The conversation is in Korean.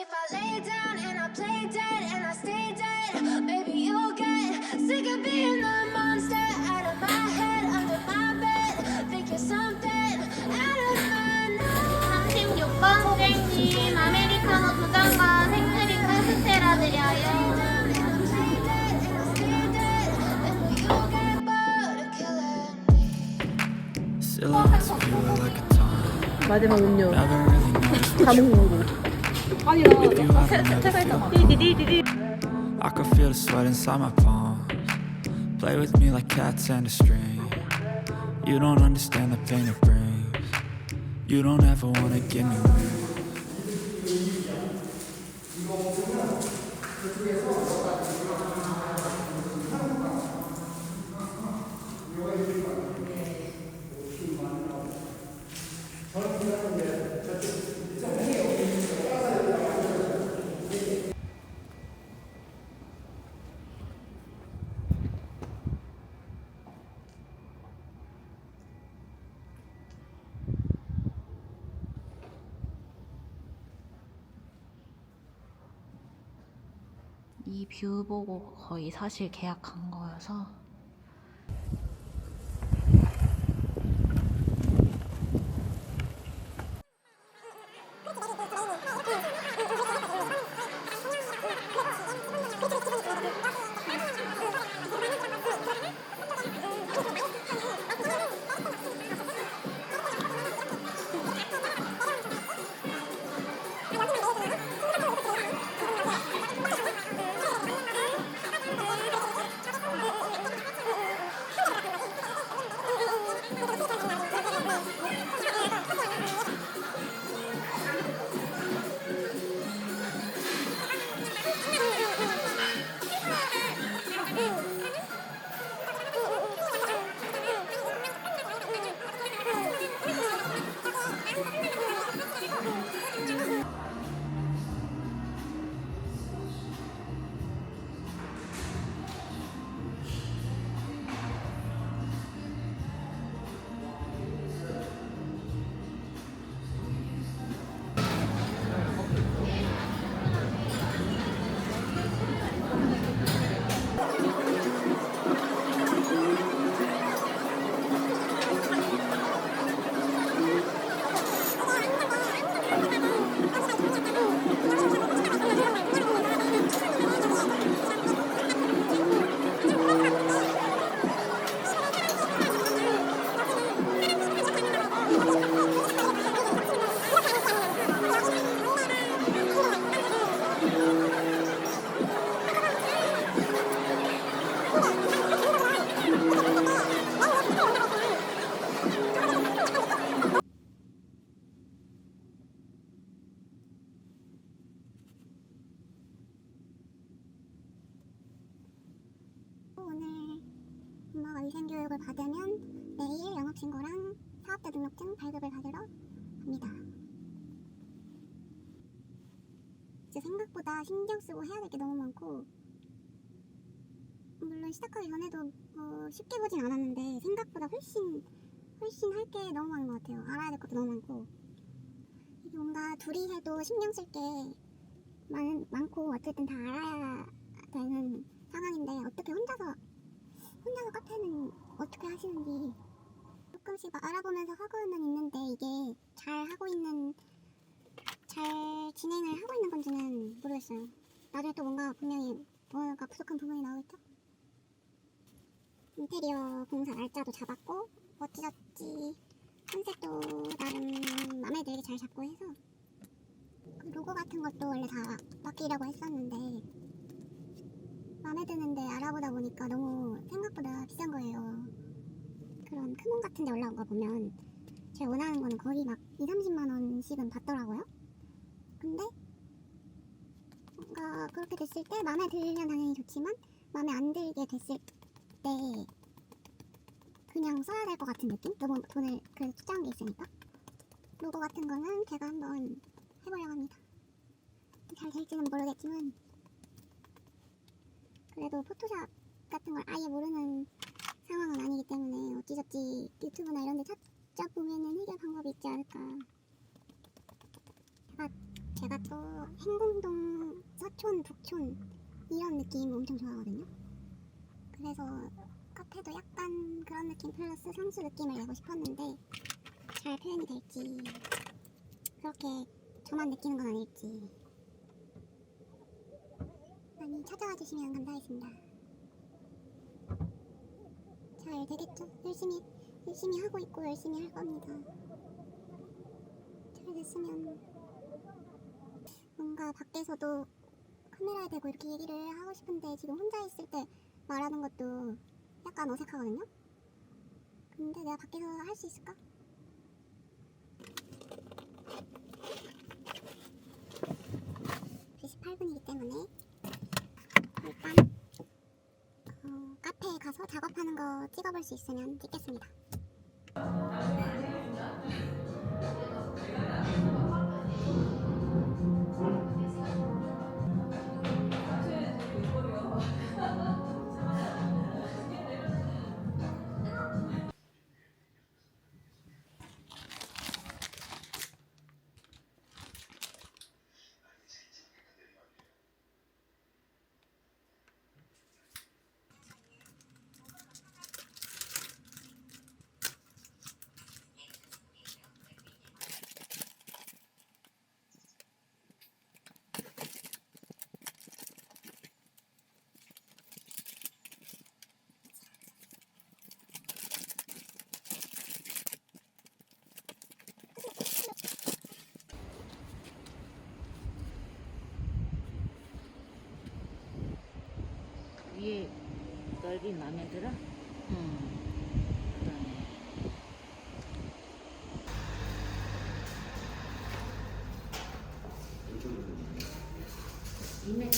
if I lay down and I play dead and I stay dead, maybe you'll get sick of being the monster out of my head, under my bed. Think you're something out of my mind. 36번 땡님 아메리카노 두 잔과 생크림 카스테라 드려요. And I play dead and I stay dead, then you'll get bored of killing me. Silhouettes of you are like a taunt. 마지막 음료 Never really noticed 다 먹는 거 if you have 디디디디 I could feel the sweat inside my palms. Play with me like cats and a string. You don't understand the pain it brings. You don't ever wanna give me wings. 이 뷰 보고 거의 사실 계약한 거여서 위생교육을 받으면 내일 영업신고랑 사업자 등록증 발급을 받으러 갑니다. 진짜 생각보다 신경 쓰고 해야 될 게 너무 많고 물론 시작하기 전에도 뭐 쉽게 보진 않았는데 생각보다 훨씬 훨씬 할 게 너무 많은 것 같아요. 알아야 될 것도 너무 많고 뭔가 둘이 해도 신경 쓸 게 많고 어쨌든 다 알아야 되는 상황인데 어떻게 혼자서 혼자서 카페는 어떻게 하시는지 조금씩 알아보면서 하고는 있는데 이게 잘 하고 있는 잘 진행을 하고 있는 건지는 모르겠어요. 나중에 또 뭔가 분명히 뭔가 부족한 부분이 나오겠죠? 인테리어 공사 날짜도 잡았고 어찌저찌 컨셉도 나름 마음에 들게 잘 잡고 해서 그 로고 같은 것도 원래 다 맡기려고 했었는데 마음에 드는데 알아보다 보니까 너무 생각보다 비싼 거예요. 그런 크몬 같은 데 올라온 거 보면 제가 원하는 거는 거의 막 2, 30만 원씩은 받더라고요. 근데 뭔가 그렇게 됐을 때 마음에 들면 당연히 좋지만 마음에 안 들게 됐을 때 그냥 써야 될 것 같은 느낌? 너무 돈을 그래도 투자한 게 있으니까 로고 같은 거는 제가 한번 해보려고 합니다. 잘 될지는 모르겠지만 그래도 포토샵 같은 걸 아예 모르는 상황은 아니기 때문에 어찌저찌 유튜브나 이런 데 찾아보면은 해결 방법이 있지 않을까. 제가, 제가 또 행궁동 서촌, 북촌 이런 느낌 엄청 좋아하거든요. 그래서 카페도 약간 그런 느낌 플러스 성수 느낌을 내고 싶었는데 잘 표현이 될지 그렇게 저만 느끼는 건 아닐지 많이 찾아와 주시면 감사하겠습니다. 잘 되겠죠? 열심히 열심히 하고 있고 열심히 할 겁니다. 잘 됐으면 뭔가 밖에서도 카메라에 대고 이렇게 얘기를 하고 싶은데 지금 혼자 있을 때 말하는 것도 약간 어색하거든요. 근데 내가 밖에서 할 수 있을까? (28분이기) 때문에 일단 어, 카페에 가서 작업하는 거 찍어볼 수 있으면 찍겠습니다. 위에 넓이 마음에 들어? 응. 그러네. 이메